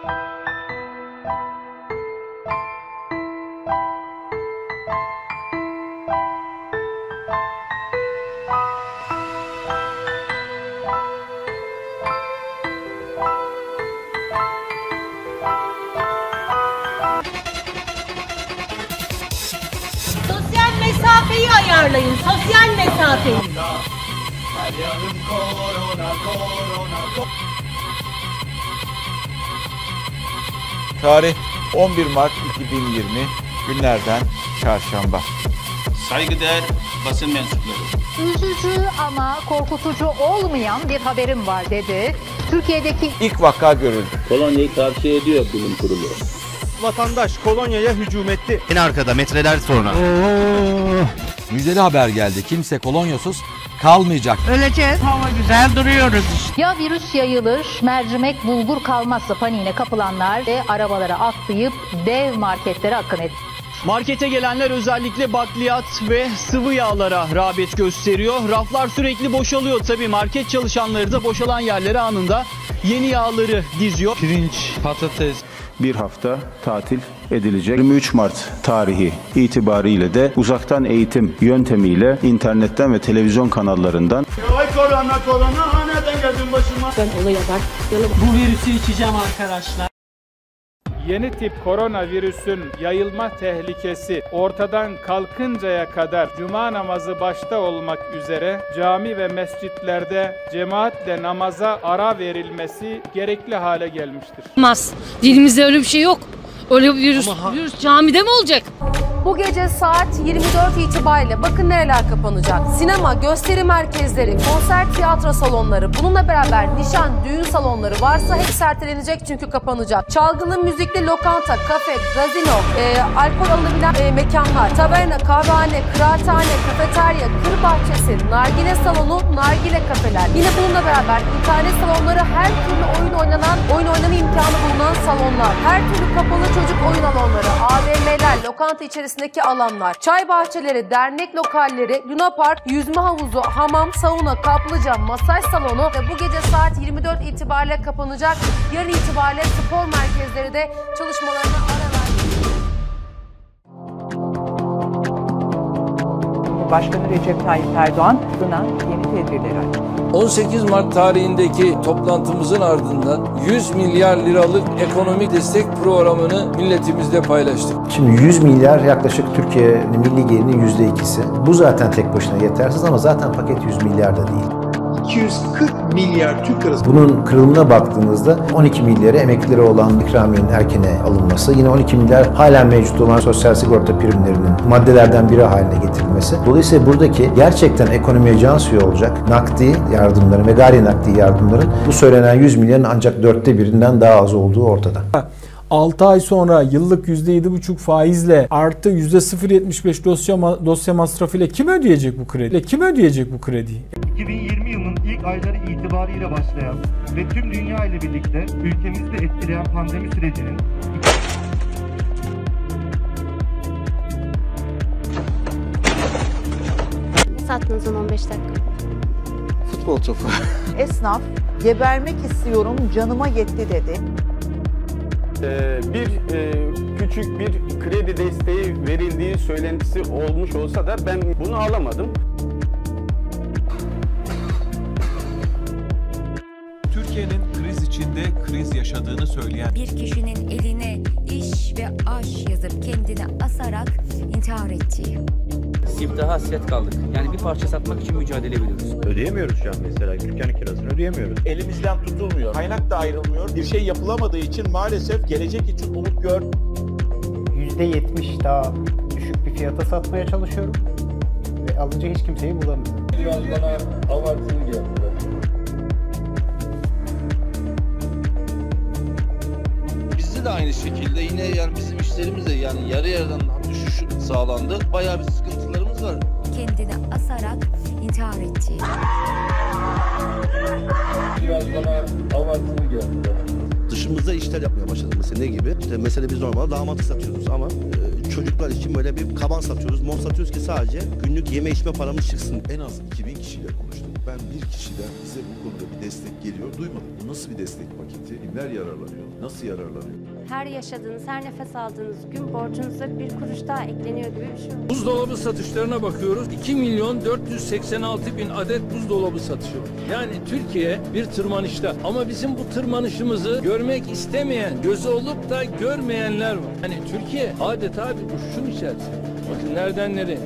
Sosyal mesafeyi ayarlayın. Sosyal mesafeyi. Tarih 11 Mart 2020 günlerden çarşamba. Saygıdeğer basın mensupları. Üzücü ama korkutucu olmayan bir haberim var dedi. Türkiye'deki İlk vaka görüldü. Kolonyayı tavsiye ediyor bilim kurulu. Vatandaş kolonyaya hücum etti. En arkada metreler sonra. Müjdeli haber geldi. Kimse kolonyasız kalmayacak. ya virüs yayılır, mercimek bulgur kalmazsa paniğine kapılanlar ve arabalara atlayıp dev marketlere akın etti. Markete gelenler özellikle bakliyat ve sıvı yağlara rağbet gösteriyor. Raflar sürekli boşalıyor tabii. Market çalışanları da boşalan yerlere anında yeni yağları diziyor. pirinç, patates, bir hafta tatil edilecek. 23 Mart tarihi itibariyle de uzaktan eğitim yöntemiyle internetten ve televizyon kanallarından Ay korona korona neden geldin başıma? Bu virüsü içeceğim arkadaşlar. Yeni tip koronavirüsün yayılma tehlikesi ortadan kalkıncaya kadar cuma namazı başta olmak üzere cami ve mescitlerde cemaatle namaza ara verilmesi gerekli hale gelmiştir. Olmaz. Dilimizde öyle bir şey yok. Öyle bir virüs, virüs camide mi olacak? Bu gece saat 24 itibariyle bakın nereler kapanacak. Sinema, gösteri merkezleri, konser tiyatro salonları, bununla beraber nişan, düğün salonları varsa hepsi ertelenecek çünkü kapanacak. Çalgılı müzikli lokanta, kafe, gazino, e, alkol alınabilen e, mekanlar, taverna, kahvehane, kıraathane, kafeterya, kır bahçesi, nargile salonu, nargile kafeler. Yine bununla beraber internet salonları her türlü oyun oynanan, oyun oynama imkanı bulunan salonlar, her türlü kapalı çocuk oyun alanları, AVM'ler, lokanta içerisindeki alanlar, çay bahçeleri, dernek lokalleri, Luna Park, yüzme havuzu, hamam, sauna, kaplıca, masaj salonu ve bu gece saat 24 itibariyle kapanacak. Yarın itibariyle spor merkezleri de çalışmalarına ara Başkanı Recep Tayyip Erdoğan buna yeni tedbirleri açtı. 18 Mart tarihindeki toplantımızın ardından 100 milyar liralık ekonomik destek programını milletimizle paylaştık. Şimdi 100 milyar yaklaşık Türkiye'nin milli gelirinin %2'si. Bu zaten tek başına yetersiz ama zaten paket 100 milyar da değil. 240 milyar Türk lirası. Bunun kırılımına baktığınızda 12 milyarı emeklilere olan ikramiyenin erkene alınması, yine 12 milyar halen mevcut olan sosyal sigorta primlerinin maddelerden biri haline getirilmesi. Dolayısıyla buradaki gerçekten ekonomiye can suyu olacak nakdi yardımların ve gayri nakdi yardımların bu söylenen 100 milyarın ancak dörtte birinden daha az olduğu ortada. 6 ay sonra yıllık %7,5 faizle artı %0,75 dosya, dosya masrafıyla kim ödeyecek bu kredi? Kim ödeyecek bu krediyi? 2020 ilk ayları itibariyle başlayan ve tüm dünya ile birlikte ülkemizde etkileyen pandemi sürecinin Sattınız 15 dakika. Futbol topu. Esnaf gebermek istiyorum canıma yetti dedi. bir küçük bir kredi desteği verildiği söylentisi olmuş olsa da ben bunu alamadım. Türkiye'nin kriz içinde kriz yaşadığını söyleyen Bir kişinin eline iş ve aş yazıp kendini asarak intihar ettiği. Siftah'a hasret kaldık. Yani bir parça satmak için mücadele ediyoruz. ödeyemiyoruz şu an mesela dükkanın kirasını ödeyemiyoruz. Elimizden tutulmuyor. Kaynak da ayrılmıyor. Bir şey yapılamadığı için maalesef gelecek için umut gör. %70 daha düşük bir fiyata satmaya çalışıyorum ve alıcı hiç kimseyi bulamıyorum. Biraz bana abartılı geldi. Bizde de aynı şekilde yine yani bizim işlerimiz de yani yarı yarıdan düşüş sağlandı. Bayağı bir sıkıntılarımız var. Kendini asarak intihar ettiği. Biraz bana abartılı geldi. Dışımızda işler yapmaya başladık mesela ne gibi? İşte mesela biz normal damatlık satıyoruz ama e, çocuklar için böyle bir kaban satıyoruz, mont satıyoruz ki sadece günlük yeme içme paramız çıksın. En az 2000 kişiyle konuştum. Ben bir kişiden bize bu konuda bir destek geliyor duymadım. Bu nasıl bir destek paketi? Kimler yararlanıyor? Nasıl yararlanıyor? Her yaşadığınız, her nefes aldığınız gün borcunuza bir kuruş daha ekleniyor gibi bir şey. Buzdolabı satışlarına bakıyoruz. 2 milyon 486 bin adet buzdolabı satışı var. Yani Türkiye bir tırmanışta. Ama bizim bu tırmanışımızı görmek istemeyen, gözü olup da görmeyenler var. Hani Türkiye adeta bir uçuşun içerisinde. Bakın nereden nereye.